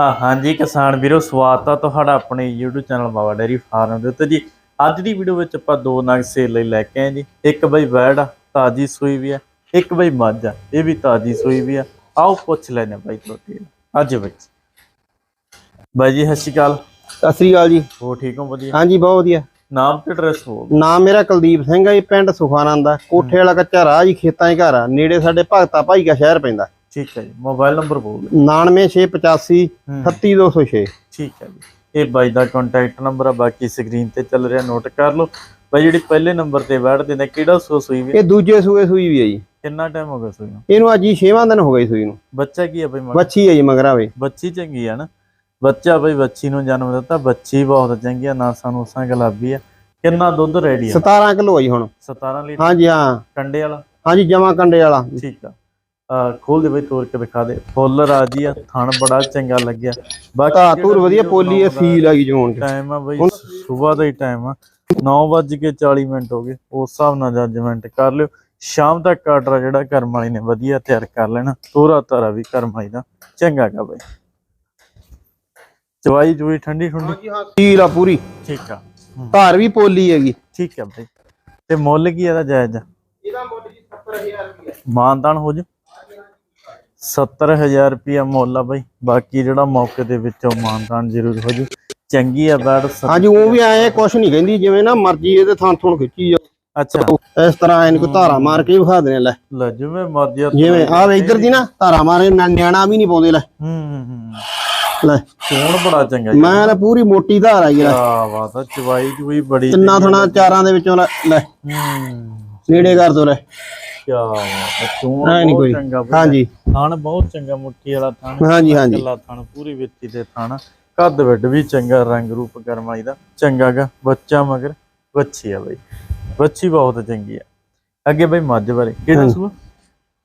ਆ ਹਾਂਜੀ ਕਿਸਾਨ ਵੀਰੋ ਸਵਾਗਤ ਆ ਤੁਹਾਡਾ ਆਪਣੇ YouTube channel Baba dairy farm ਦੇ ਉੱਤੇ। ਜੀ ਅੱਜ ਦੀ ਵੀਡੀਓ ਵਿੱਚ ਆਪਾਂ ਦੋ ਨਗ ਸੇਲ ਲਈ ਲੈ ਕੇ ਆਏ ਜੀ। ਇੱਕ ਬਈ ਵੈੜ ਆ ਤਾਜੀ ਸੂਈ ਵੀ ਆ ਇੱਕ ਬਈ ਮੱਝ ਆ ਇਹ ਵੀ ਤਾਜੀ ਸੂਈ ਵੀ ਆ। ਆਓ ਪੁੱਛ ਲੈਨੇ ਬਾਈ ਤੁਹਾਡੇ ਅੱਜ ਬਈ। ਬਾਈ ਜੀ ਸਤਿ ਸ਼੍ਰੀ ਅਕਾਲ। ਸਤਿ ਸ੍ਰੀ ਅਕਾਲ ਜੀ। ਹੋ ਠੀਕ ਹੋ? ਵਧੀਆ। ਹਾਂਜੀ ਬਹੁਤ ਵਧੀਆ। ਨਾਮ ਤੇ ਐਡਰੈਸ ਹੋ ਨਾਮ ਮੇਰਾ ਕੁਲਦੀਪ ਸਿੰਘ ਹੈ ਜੀ ਪਿੰਡ ਸੁਖਾਨੰਦ ਆ। ਕੋਠੇ ਵਾਲਾ ਕੱਚਾ ਰਾਹ ਜੀ ਖੇਤਾਂ 'ਚ ਘਰ ਆ। ਨੇੜੇ ਸਾਡੇ ਭਗਤਾ ਭਾਈ ਕਾ ਸ਼ਹਿਰ ਪੈਂਦਾ। ਠੀਕ ਹੈ ਜੀ ਮੋਬਾਈਲ ਨੰਬਰ ਬੋਲ 99685 ਹੂੰ। 38206 ਠੀਕ ਹੈ ਜੀ ਇਹ ਬਾਈ ਦਾ ਕੰਟੈਕਟ ਨੰਬਰ ਆ ਬਾਕੀ ਸਕਰੀਨ ਤੇ ਚੱਲ ਰਿਹਾ ਨੋਟ ਕਰ ਲਓ। ਬਾਈ ਜਿਹੜੀ ਪਹਿਲੇ ਨੰਬਰ ਤੇ ਬੈਠਦੇ ਨੇ ਕਿਹੜਾ ਸੋ ਸੂਈ ਵੀ? ਇਹ ਦੂਜੇ ਸੂਏ ਸੂਈ ਵੀ ਹੈ ਜੀ। ਕਿੰਨਾ ਟਾਈਮ ਹੋ ਗਿਆ ਸੂਈ ਨੂੰ? ਇਹਨੂੰ ਅੱਜ ਹੀ 6ਵਾਂ ਦਿਨ ਹੋ ਗਿਆ ਸੂਈ ਨੂੰ। ਬੱਚਾ ਕੀ ਹੈ ਬਈ ਮਗਰ? ਬੱਚੀ ਹੈ ਜੀ ਮਗਰਾ ਵੇ। ਬੱਚੀ ਚੰਗੀ ਆ ਨਾ? ਬੱਚਾ ਬਈ ਬੱਚੀ ਨੂੰ ਜਨਮ ਦਿੱਤਾ ਬੱਚੀ ਬਹੁਤ ਚੰਗੀ ਆ ਨਾ ਸਾਨੂੰ ਉਸਾਂ ਗੁਲਾਬੀ ਆ। ਕਿੰਨਾ ਦੁੱਧ ਰੈਡੀ ਆ? 17 ਕਿਲੋ ਹੈ ਜੀ ਹੁਣ। 17 ਲੀਟਰ? ਹਾਂਜੀ ਹਾਂ। ਕੰਡੇ ਵਾਲਾ? ਹਾਂਜੀ ਜਮਾ ਕੰਡੇ ਵਾਲਾ। ਠੀਕ ਆ ਆ। ਖੋਲ ਦੇ ਬਈ ਤੋੜ ਕੇ ਦਿਖਾ ਦੇ। ਫੁੱਲ ਰਾਜੀ ਆ ਥਣ ਬੜਾ ਚੰਗਾ ਲੱਗਿਆ। ਧਾ ਧੂਰ ਵਧੀਆ ਪੋਲੀ ਹੈ ਸੀਲ ਆ ਗਈ ਚ। ਟਾਈਮ ਆ ਬਈ ਸਵੇਰ ਦਾ ਹੀ ਟਾਈਮ ਆ। 9:40 ਮਿੰਟ ਹੋ ਗਏ। ਉਸ ਹਿਸਾਬ ਨਾਲ ਜੱਜਮੈਂਟ ਕਰ ਲਿਓ। ਸ਼ਾਮ ਤੱਕ ਆਰਡਰ ਜਿਹੜਾ ਕਰਮ ਵਾਲੀ ਨੇ ਵਧੀਆ ਤਿਆਰ ਕਰ ਲੈਣਾ। ਤੋਰਾ ਤਾਰਾ ਵੀ ਕਰਮ ਵਾਲੀ ਦਾ। ਚੰਗਾ ਗਾ ਬਈ। ਚਵਾਈ ਚੁਈ ਠੰਡੀ ਠੰਡੀ? ਸੀਲ ਆ ਪੂਰੀ। ਠੀਕ ਆ। ਧਾਰ ਵੀ ਪੋਲੀ ਹੈਗੀ। ਠੀਕ ਹੈ ਬਈ। ਤੇ ਮੁੱਲ ਕੀ ਇਹਦਾ ਜਾਇਜ਼? ਆ ਇਹਦਾ ਮੁੱਲ ਜੀ 70000 ਰੁਪਏ ਮਾਨਦਾਨ ਹੋ ਜਾ? 70000 ਰੁਪਿਆ ਮੁੱਲ ਆ ਬਈ। ਬਾਕੀ ਜਿਹੜਾ ਮੌਕੇ ਦੇ ਵਿੱਚੋਂ ਮਾਨਦਾਨ ਜ਼ਰੂਰ ਹੋ ਜੂ ਚੰਗੀ ਆ ਬੈਡ ਹਾਂਜੀ ਉਹ ਵੀ ਆਏ ਕੁਛ ਨਹੀਂ ਕਹਿੰਦੀ ਜਿਵੇਂ ਨਾ ਮਰਜ਼ੀ ਇਹਦੇ ਥਾਂ ਥੁਣ ਖਿੱਚੀ ਜਾਓ। ਅੱਛਾ। ਇਸ ਤਰ੍ਹਾਂ ਐਨ ਕੋਈ ਧਾਰਾ ਮਾਰ ਕੇ ਵਿਖਾ ਦੇਣੇ ਲੈ। ਲੈ ਜਿਵੇਂ ਮਰਜ਼ੀ ਜਿਵੇਂ ਆ ਵੇ ਇੱਧਰ ਦੀ ਨਾ ਧਾਰਾ ਮਾਰੇ ਨਿਆਣਾ ਵੀ ਨਹੀਂ ਪਾਉਂਦੇ ਲੈ। ਹੂੰ ਹੂੰ ਲੈ। ਬੜਾ ਚੰਗਾ ਜੀ। ਮੈਂ ਪੂਰੀ ਮੋਟੀ ਧਾਰ ਆਈ ਲੈ ਆ ਬਾਤ ਆ ਚਵਾਈ ਚੁਈ ਬੜੀ ਤਿੰਨਾ ਥਣਾ ਚਾਰਾਂ ਦੇ ਵਿੱਚੋਂ ਲੈ ਲੈ। ਹੂੰ। ਨੇੜੇ ਕਰ ਦੋ ਲੈ। ਕੀ ਐ ਨਹੀਂ ਕੋਈ। ਚੰਗਾ ਬਈ। ਹਾਂਜੀ। ਥਣ ਬਹੁਤ ਚੰਗਾ ਮੁੱਠੀ ਵਾਲਾ ਥਣ। ਹਾਂਜੀ ਹਾਂਜੀ। ਕੱਲਾ ਥਣ ਪੂਰੀ ਵਿੱਤੀ ਤੇ ਥਣ। ਕੱਦ ਵੱਡ ਵੀ ਚੰਗਾ ਰੰਗ ਰੂਪ ਕਰਮਾਈ ਦਾ। ਚੰਗਾ ਗਾ ਬੱਚਾ ਮਗਰ ਬੱਚੀ ਆ ਬਈ। ਬੱਚੀ ਬਹੁਤ ਚੰਗੀ ਆ। ਅੱਗੇ ਬਈ ਮੱਝ ਬਾਰੇ। ਕਿਹੜਾ। ਸੂਆ?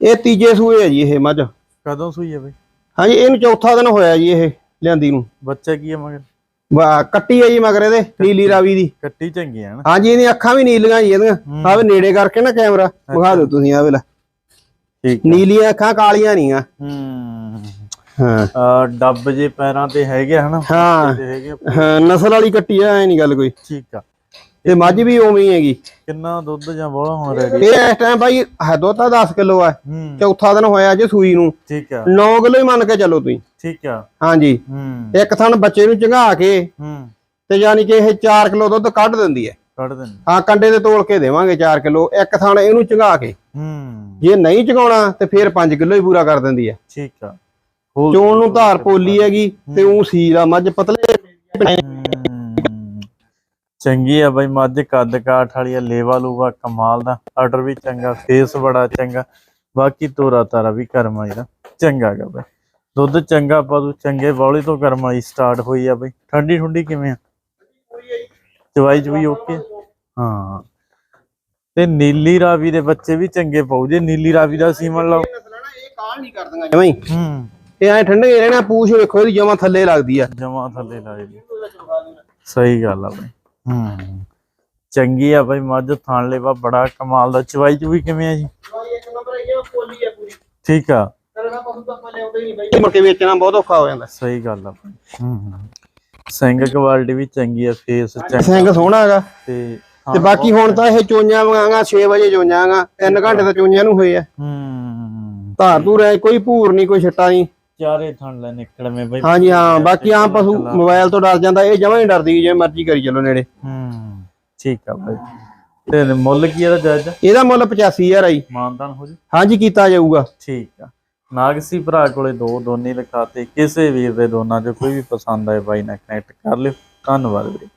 ਇਹ ਤੀਜੇ ਸੂਏ ਹੈ ਜੀ ਇਹ ਮੱਝ। ਕਦੋਂ ਸੂਈ ਆ ਬਈ? ਹਾਂਜੀ ਇਹਨੂੰ ਚੌਥਾ ਦਿਨ ਹੋਇਆ ਜੀ ਇਹ ਲਿਆਂਦੀ ਨੂੰ। ਬੱਚਾ ਕੀ ਆ ਮਗਰ? ਵਾਹ ਕੱਟੀ ਜੀ ਮਗਰ ਇਹਦੇ ਨੀਲੀ ਰਾਵੀ ਦੀ। ਕੱਟੀ ਚੰਗੀ ਆ ਨਾ। ਹਾਂਜੀ ਇਹਦੀਆਂ ਅੱਖਾਂ ਵੀ ਨੀਲੀਆਂ ਜੀ ਇਹਦੀਆਂ। ਹੂੰ। ਆਵੇ ਨੇੜੇ ਕਰਕੇ ਨਾ ਕੈਮਰਾ ਵਿਖਾ ਦਿਓ ਤੁਸੀਂ ਆਵੇ ਲੈ ਠੀਕ ਨੀਲੀਆਂ ਅੱਖਾਂ ਕਾਲੀਆਂ ਨਹੀਂ ਆ। ਹੂੰ। ਹਾਂ। ਆ ਡੱਬ ਜੇ ਪੈਰਾਂ ਤੇ ਹੈਗੇ ਆ ਹਨਾ? ਆ। ਹਾਂ, ਨਸਲ ਵਾਲੀ ਕੱਟੀ ਆ ਐ ਨਹੀਂ ਗੱਲ ਕੋਈ। ਠੀਕ ਆ। ਤੇ ਮੱਝ ਵੀ ਉਵੇਂ ਹੀ ਹੈਗੀ। ਕਿੰਨਾ ਦੁੱਧ ਜਾਂ ਬੋਲਾ ਹੁਣ ਰੈਡੀ ਇਹ ਇਸ ਟਾਈਮ ਭਾਈ ਹੈ ਦੁੱਧ ਤਾਂ 10 ਕਿਲੋ ਆ। ਹੂੰ। ਚੌਥਾ ਦਿਨ ਹੋਇਆ ਜੇ ਸੂਈ ਨੂੰ। ਠੀਕ ਆ। 9 ਕਿਲੋ ਹੀ ਮੰਨ ਕੇ ਚੱਲੋ ਤੁਸੀਂ। ਠੀਕ ਆ। ਹਾਂਜੀ। ਹੂੰ। ਇੱਕ ਥਣ ਬੱਚੇ ਨੂੰ ਚੰਗਾ ਕੇ ਹੂੰ। ਤੇ ਯਾਨੀ ਕਿ ਇਹ 4 ਕਿਲੋ ਦੁੱਧ ਕੱਢ ਦਿੰਦੀ ਹੈ। ਕੱਢ ਦੇਣ ਹਾਂ ਕੰਡੇ ਤੇ ਤੋਲ ਕੇ ਦੇਵਾਂਗੇ 4 ਕਿਲੋ। ਇੱਕ ਥਣ ਇਹਨੂੰ ਚੰਗਾ ਕੇ। ਹੂੰ। ਜੇ ਨਹੀਂ ਚੰਗਾਉਣਾ ਤੇ ਫਿਰ 5 ਕਿਲੋ ਹੀ ਪੂਰਾ ਕਰ ਦਿੰਦੀ ਹੈ। ਠੀਕ ਆ। ਚੋਣ ਨੂੰ ਧਾਰ ਪੋਲੀ ਹੈਗੀ ਤੇ ਉਹ ਸੀਲ ਆ ਮੱਝ ਪਤਲੇ ਚੰਗੀ ਆ ਬਾਈ ਮੱਝ ਕੱਦ ਕਾਠ ਵਾਲੀ ਆ ਲੇਵਾ ਲੂਵਾ ਕਮਾਲ ਦਾ ਆਰਡਰ ਵੀ ਚੰਗਾ ਫੇਸ ਬੜਾ ਚੰਗਾ ਬਾਕੀ ਤੋਰਾ ਤਾਰਾ ਵੀ ਕਰਮ ਵਾਲੀ ਦਾ ਚੰਗਾ ਗਾ ਬਾਈ। ਦੁੱਧ ਚੰਗਾ ਪਾਦੂ ਚੰਗੇ ਬੌਲੀ ਤੋਂ ਕਰਮ ਸਟਾਰਟ ਹੋਈ ਆ ਬਾਈ। ਠੰਡੀ ਠੁੰਡੀ ਕਿਵੇਂ ਆ? ਚਵਾਈ ਚਵੀ ਓਕੇ ਹਾਂ। ਤੇ ਨੀਲੀ ਰਾਵੀ ਦੇ ਬੱਚੇ ਵੀ ਚੰਗੇ ਪਾਉ ਜੇ ਨੀਲੀ ਰਾਵੀ ਦਾ ਸੀਮਨ ਲਾਓ। ਇਹ ਕਾਲ ਨਹੀਂ ਹੂੰ। ਇਹ ਐ ਠੰਡੇ ਰਹਿਣਾ ਪੂਛ ਵੇਖੋ ਇਹਦੀ ਜਮਾ ਥੱਲੇ ਲੱਗਦੀ ਆ। ਜਮਾ ਥੱਲੇ ਜੀ ਸਹੀ ਗੱਲ ਆ ਬਾਈ। ਹੂੰ। ਚੰਗੀ ਆ ਬਾਈ ਮੱਝ ਥਾਣ ਲੈਵਾ ਬੜਾ ਕਮਾਲ ਦਾ। ਚਵਾਈ ਚ ਵੀ ਕਿਵੇਂ ਆ ਜੀ? ਇੱਕ ਨੰਬਰ ਇਹ ਪੋਲੀ ਆ ਪੂਰੀ। ਠੀਕ ਆ। ਤੇਰਾ ਪਸ਼ੂ ਤਾਂ ਆਪਾਂ ਲਿਆਉਂਦੇ ਹੀ ਨਹੀਂ ਬਾਈ। ਮੁੜ ਕੇ ਵੇਚਣਾ ਬਹੁਤ ਔਖਾ ਹੋ ਜਾਂਦਾ। ਸਹੀ ਗੱਲ ਆ ਬਾਈ। ਹੂੰ ਹੂੰ। ਸਿੰਘ ਕੁਆਲਿਟੀ ਵੀ ਚੰਗੀ ਆ ਫੇਸ ਚੰਗਾ। ਸਿੰਘ ਸੋਹਣਾ ਹੈਗਾ। ਤੇ ਤੇ ਬਾਕੀ ਹੁਣ ਤਾਂ ਇਹ ਚੋਈਆਂ ਵਾਂਗਾ 6 ਵਜੇ ਚੋਈਆਂਗਾ 3 ਘੰਟੇ ਤਾਂ ਚੋਈਆਂ ਨੂੰ ਹੋਏ ਆ। ਹੂੰ। ਧਾਰ ਧੂਰ ਐ ਕੋਈ ਭੂਰ ਨਹੀਂ ਕੋਈ ਛੱਟਾ ਨਹੀਂ। ਚਾਰੇ ਥਣ ਲੈ ਨਿਕਲਵੇਂ ਬਾਈ। ਹਾਂਜੀ ਹਾਂ ਬਾਕੀ ਆਮ ਪਸ਼ੂ ਮੋਬਾਈਲ ਤੋਂ ਡਰ ਜਾਂਦਾ ਇਹ ਜਮਾਂ ਹੀ ਡਰਦੀ ਜੇ ਮਰਜ਼ੀ ਕਰੀ ਚੱਲੋ ਨੇੜੇ। ਹੂੰ ਠੀਕ ਆ ਬਾਈ। ਤੇ ਮੁੱਲ ਕੀ ਇਹਦਾ ਜਾਇਜ਼ ਆ? ਇਹਦਾ ਮੁੱਲ 85000 ਆਈ ਮਾਨਦਾਨ ਹੋ ਜੀ? ਹਾਂਜੀ ਕੀਤਾ ਜਾਊਗਾ। ਠੀਕ ਆ। ਨਾਗਸੀ ਭਰਾ ਕੋਲੇ ਦੋ ਦੋਨੇ ਲਿਖਾਤੇ। ਕਿਸੇ ਵੀਰ ਦੇ ਦੋਨਾਂ ਚੋਂ ਕੋਈ ਵੀ ਪਸੰਦ ਆਏ ਬਾਈ ਨਾਲ ਕਨੈਕਟ ਕਰ ਲਿਓ। ਧੰਨਵਾਦ ਵੀਰੇ।